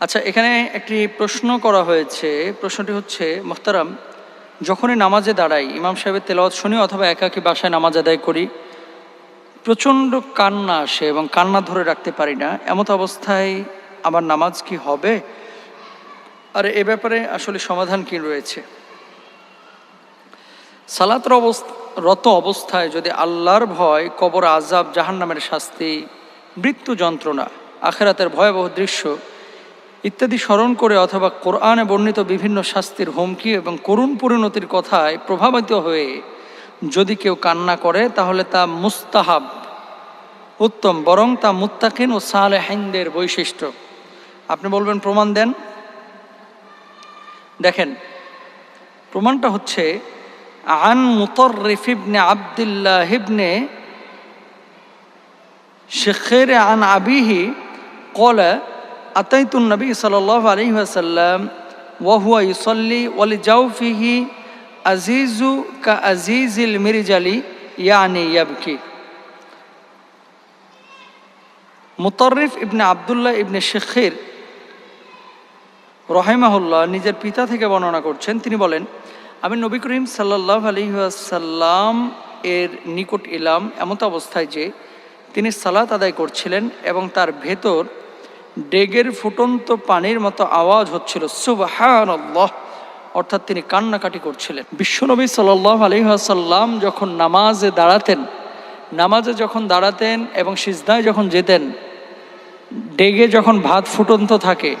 আচ্ছা এখানে একটি প্রশ্ন করা হয়েছে। প্রশ্নটি হচ্ছে, মোহতারাম, যখনই নামাজে দাঁড়াই, ইমাম সাহেবের তেলাওয়াত শুনি অথবা একাকি বাসায় নামাজ আদায় করি, প্রচণ্ড কান্না আসে এবং কান্না ধরে রাখতে পারি না। এমত অবস্থায় আমার নামাজ কি হবে? আর এ ব্যাপারে আসলে সমাধান কি রয়েছে? সালাতর রত অবস্থায় যদি আল্লাহর ভয়, কবর আজাব জাহান্নামের শাস্তি, মৃত্যু যন্ত্রণা, আখেরাতের ভয়াবহ দৃশ্য ইত্যাদি স্মরণ করে অথবা কোরআনে বর্ণিত বিভিন্ন শাস্তির হুমকি এবং করুণ পরিণতির কথায় প্রভাবিত হয়ে যদি কেউ কান্না করে, তাহলে তা মুস্তাহাব। উত্তম, বরং তা মুত্তাকিন ও সালেহিনদের বৈশিষ্ট্য। আপনি বলবেন, প্রমাণ দেন? দেখেন, প্রমাণটা হচ্ছে, আন মুতর রিফিবনে আবদুল্লাহ হিবনে শেখের আন আবিহি কলা أتيت النبي صلى الله عليه وسلم وهو يصلي ولجوفه عزيز كعزيز المرجل يعني يبكي মুতারিফ ইবনে আবদুল্লাহ ইবনে শেখের রহেমাহুল্লাহ নিজের পিতা থেকে বর্ণনা করছেন তিনি বলেন আমি নবী করিম সাল্লাহ আলহিহাসাল্লাম এর নিকট এলাম এমত অবস্থায় যে তিনি সালাত আদায় করছিলেন এবং তার ভেতর ডেগের ফুটন্ত পানির মতো আওয়াজ হচ্ছিল সুবাহান্লাহ অর্থাৎ তিনি কান্নাকাটি করছিলেন। বিশ্বনবী সাল্লাহ আলহিহাসাল্লাম যখন নামাজে দাঁড়াতেন, নামাজে যখন দাঁড়াতেন এবং সিজদায় যখন যেতেন, ডেগে যখন ভাত ফুটন্ত থাকে,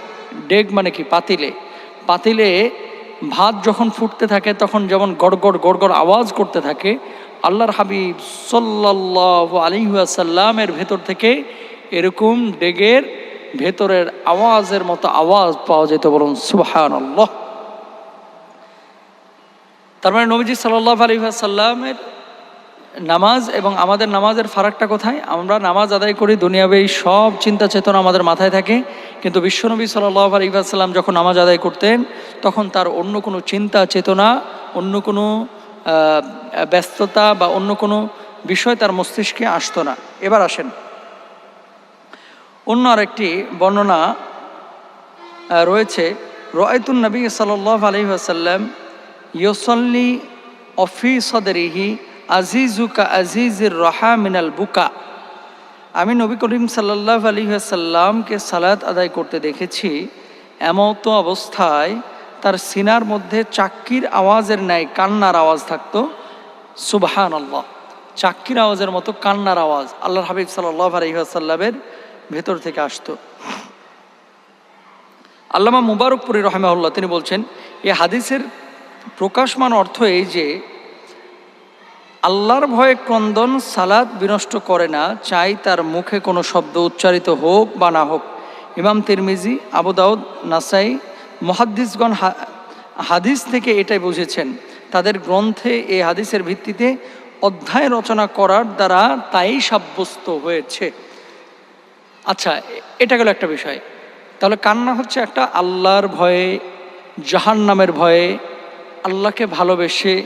ডেগ মানে কি? পাতিলে। পাতিলে ভাত যখন ফুটতে থাকে, তখন যেমন গড়গড় গড়গড় আওয়াজ করতে থাকে, আল্লাহর হাবিব সাল্লাহ আলিহাসাল্লামের ভেতর থেকে এরকম ডেগের ভেতরের আওয়াজের মতো আওয়াজ পাওয়া যেত বলুন আল্লাহ তার মানে নবীজি সাল্লাহ আলিহাসাল্লামের নামাজ এবং আমাদের নামাজের ফারাকটা কোথায়? আমরা নামাজ আদায় করি দুনিয়াবে এই সব চিন্তা চেতনা আমাদের মাথায় থাকে। কিন্তু বিশ্বনবী সাল্লাহ আলিবাসাল্লাম যখন নামাজ আদায় করতেন, তখন তার অন্য কোনো চিন্তা চেতনা, অন্য কোনো ব্যস্ততা বা অন্য কোনো বিষয় তার মস্তিষ্কে আসতো না। এবার আসেন। অন্য আরেকটি বর্ণনা রয়েছে। রয়তুল নবী সাল্লাহ আলহিহাসাল্লাম ইয়সল্লি অফি সদরিহি আজিজুকা আজিজির রহা মিনাল বুকা। আমি নবী করিম সাল্লাহ আলী সাল্লামকে সালাত আদায় করতে দেখেছি, এমতো অবস্থায় তার সিনার মধ্যে চাক্কির আওয়াজের ন্যায় কান্নার আওয়াজ থাকত। সুবাহান আল্লাহ চাক্কির আওয়াজের মতো কান্নার আওয়াজ। আল্লাহ হাবিব সাল্লাহ আলহিহাসাল্লামের ভেতর থেকে আসতো। আল্লামা মুবারকপুরি রহমাউল্লাহ তিনি বলছেন এই হাদিসের প্রকাশমান অর্থ এই যে, আল্লাহর ভয়ে ক্রন্দন সালাদ বিনষ্ট করে না, চাই তার মুখে কোনো শব্দ উচ্চারিত হোক বা না হোক। ইমাম তিরমিজি আবুদাউদ নাসাই মহাদ্দিসগণ হাদিস থেকে এটাই বুঝেছেন। তাদের গ্রন্থে এই হাদিসের ভিত্তিতে অধ্যায় রচনা করার দ্বারা তাই সাব্যস্ত হয়েছে। আচ্ছা এটা গেল একটা বিষয়। তাহলে কান্না হচ্ছে একটা আল্লাহর ভয়ে জাহান নামের ভয়ে, আল্লাহকে ভালোবেসে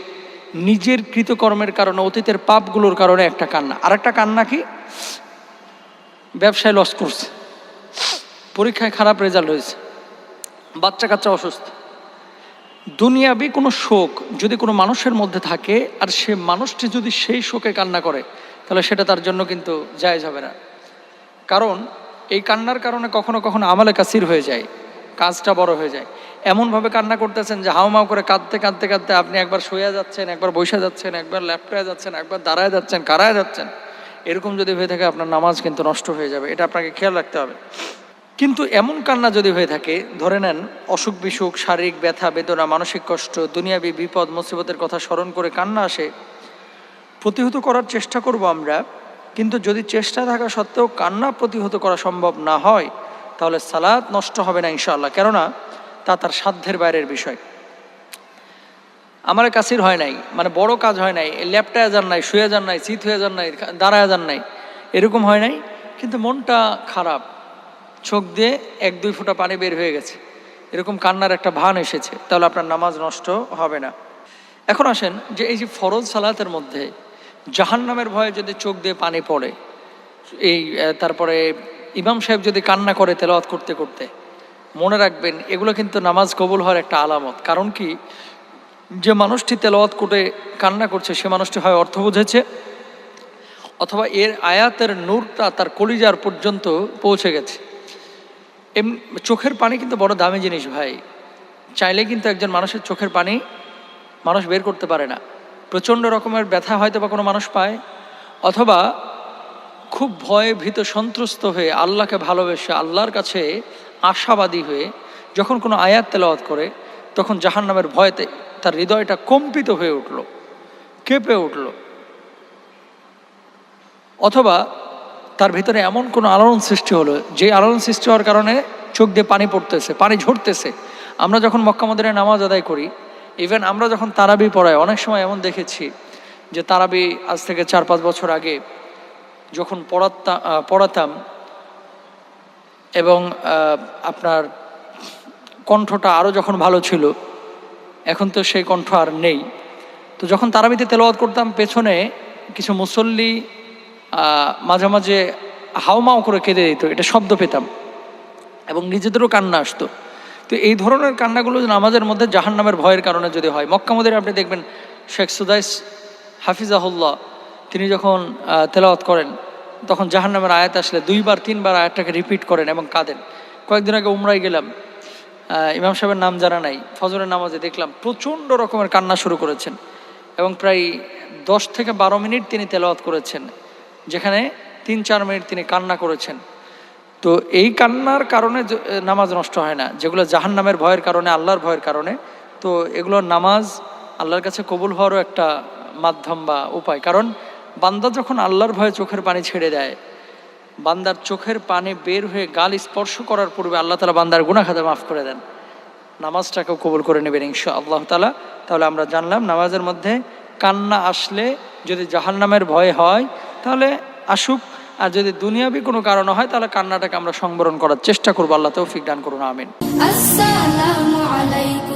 নিজের কৃতকর্মের কারণে, অতীতের পাপগুলোর কারণে একটা কান্না। আর একটা কান্না কি? ব্যবসায় লস করছে। পরীক্ষায় খারাপ রেজাল্ট হয়েছে। বাচ্চা কাচ্চা অসুস্থ। দুনিয়াবি কোনো শোক যদি কোনো মানুষের মধ্যে থাকে, আর সে মানুষটি যদি সেই শোকে কান্না করে, তাহলে সেটা তার জন্য কিন্তু যায় যাবে না। কারণ এই কান্নার কারণে কখনো কখনো আমালে কাসির হয়ে যায়, কাজটা বড় হয়ে যায়। এমনভাবে কান্না করতেছেন যে হাউমাউ করে কাঁদতে কাঁদতে কাঁদতে আপনি একবার শুয়ে যাচ্ছেন, একবার বসে যাচ্ছেন, একবার ল্যাপটপে যাচ্ছেন, একবার দাঁড়ায় যাচ্ছেন, কারায় যাচ্ছেন। এরকম যদি হয়ে থাকে আপনার নামাজ কিন্তু নষ্ট হয়ে যাবে, এটা আপনাকে খেয়াল রাখতে হবে। কিন্তু এমন কান্না যদি হয়ে থাকে, ধরে নেন অসুখ বিসুখ, শারীরিক ব্যথা, বেদনা, মানসিক কষ্ট, দুনিয়াবি বিপদ, মুসিবতের কথা স্মরণ করে কান্না আসে, প্রতিহত করার চেষ্টা করব আমরা কিন্তু যদি চেষ্টা থাকা সত্ত্বেও কান্না প্রতিহত করা সম্ভব না হয়, তাহলে সালাদ নষ্ট হবে না ইনশাআল্লাহ। কেননা, তা তার সাধ্যের বাইরের বিষয়। আমার কাছের হয় নাই মানে বড় কাজ হয় নাই ল্যাপটায় যান নাই, শুয়ে যান নাই চিত হয়ে যান নাই, দাঁড়ায় যান নাই, এরকম হয় নাই, কিন্তু মনটা খারাপ। চোখ দিয়ে এক দুই ফুটা পানি বের হয়ে গেছে। এরকম কান্নার একটা ভান এসেছে, তাহলে আপনার নামাজ নষ্ট হবে না। এখন আসেন যে এই যে ফরজ সালাতের মধ্যে জাহান্নামের ভয়ে যদি চোখ দিয়ে পানি পড়ে, এই তারপরে ইমাম সাহেব যদি কান্না করে তেলাওয়াত করতে করতে, মনে রাখবেন এগুলো কিন্তু নামাজ কবুল হওয়ার একটা আলামত। কারণ কি? যে মানুষটি তেলাওয়াত করে কান্না করছে, সে মানুষটি হয় অর্থ বুঝেছে, অথবা এর আয়াতের নূরটা তার কলিজার পর্যন্ত পৌঁছে গেছে। এম, চোখের পানি কিন্তু বড় দামি জিনিস ভাই। চাইলে কিন্তু একজন মানুষের চোখের পানি মানুষ বের করতে পারে না। প্রচণ্ড রকমের ব্যথা হয়তো বা কোনো মানুষ পায়, অথবা খুব ভয়ে ভীত, সন্ত্রস্ত হয়ে আল্লাহকে ভালোবেসে, আল্লাহর কাছে আশাবাদী হয়ে যখন কোনো আয়াত তেলাওয়াত করে, তখন জাহান নামের ভয়তে তার হৃদয়টা কম্পিত হয়ে উঠল, কেঁপে উঠল। অথবা তার ভিতরে এমন কোনো আলোড়ন সৃষ্টি হলো, যে আলোড়ন সৃষ্টি হওয়ার কারণে চোখ দিয়ে পানি পড়তেছে, পানি ঝরতেছে। আমরা যখন মক্কা মদিনায় নামাজ আদায় করি ইভেন আমরা যখন তারাবি পড়াই, অনেক সময় এমন দেখেছি যে তারাবি আজ থেকে চার, পাঁচ বছর আগে যখন পড়াতাম পড়াতাম এবং আপনার কণ্ঠটা আরও যখন ভালো ছিল, এখন তো সেই কণ্ঠ আর নেই। তো যখন তারাবিতে তেলাওয়াত করতাম, পেছনে কিছু মুসল্লি মাঝে মাঝে হাওমাও করে কেঁদে দিত, এটা শব্দ পেতাম এবং নিজেদেরও কান্না আসতো। তো এই ধরনের কান্নাগুলো নামাজের মধ্যে জাহান নামের ভয়ের কারণে যদি হয়। মক্কামদের আপনি দেখবেন শেখ সুদাইস হাফিজাহুল্লাহ, তিনি যখন তেলাওয়াত করেন, তখন জাহান নামের আয়াত আসলে দুইবার, তিনবার আয়াতটাকে রিপিট করেন এবং কাঁদেন। কয়েকদিন আগে উমরাই গেলাম ইমাম সাহেবের নাম জানা নাই, ফজরের নামাজে দেখলাম প্রচণ্ড রকমের কান্না শুরু করেছেন এবং প্রায় দশ থেকে বারো মিনিট তিনি তেলাওয়াত করেছেন, যেখানে তিন চার মিনিট তিনি কান্না করেছেন। তো এই কান্নার কারণে নামাজ নষ্ট হয় না, যেগুলো জাহান নামের ভয়ের কারণে, আল্লাহর ভয়ের কারণে, তো এগুলো নামাজ আল্লাহর কাছে কবুল হওয়ারও একটা মাধ্যম বা উপায়। কারণ বান্দা যখন আল্লাহর ভয়ে চোখের পানি ছেড়ে দেয়, বান্দার চোখের পানি বের হয়ে গাল স্পর্শ করার পূর্বে আল্লাহ তালা বান্দার গুণা খাতে মাফ করে দেন। নামাজটাকেও কবুল করে নেবেন ইনশা আল্লাহ তালা তাহলে আমরা জানলাম নামাজের মধ্যে কান্না আসলে যদি জাহান্নামের ভয় হয়, তাহলে আসুক আর যদি দুনিয়াবি কোনো কারণ হয়, তাহলে কান্নাটাকে আমরা সংবরণ করার চেষ্টা করব। আল্লাহ তৌফিক দান করুন, আমিন। আসসালামু আলাইকুম।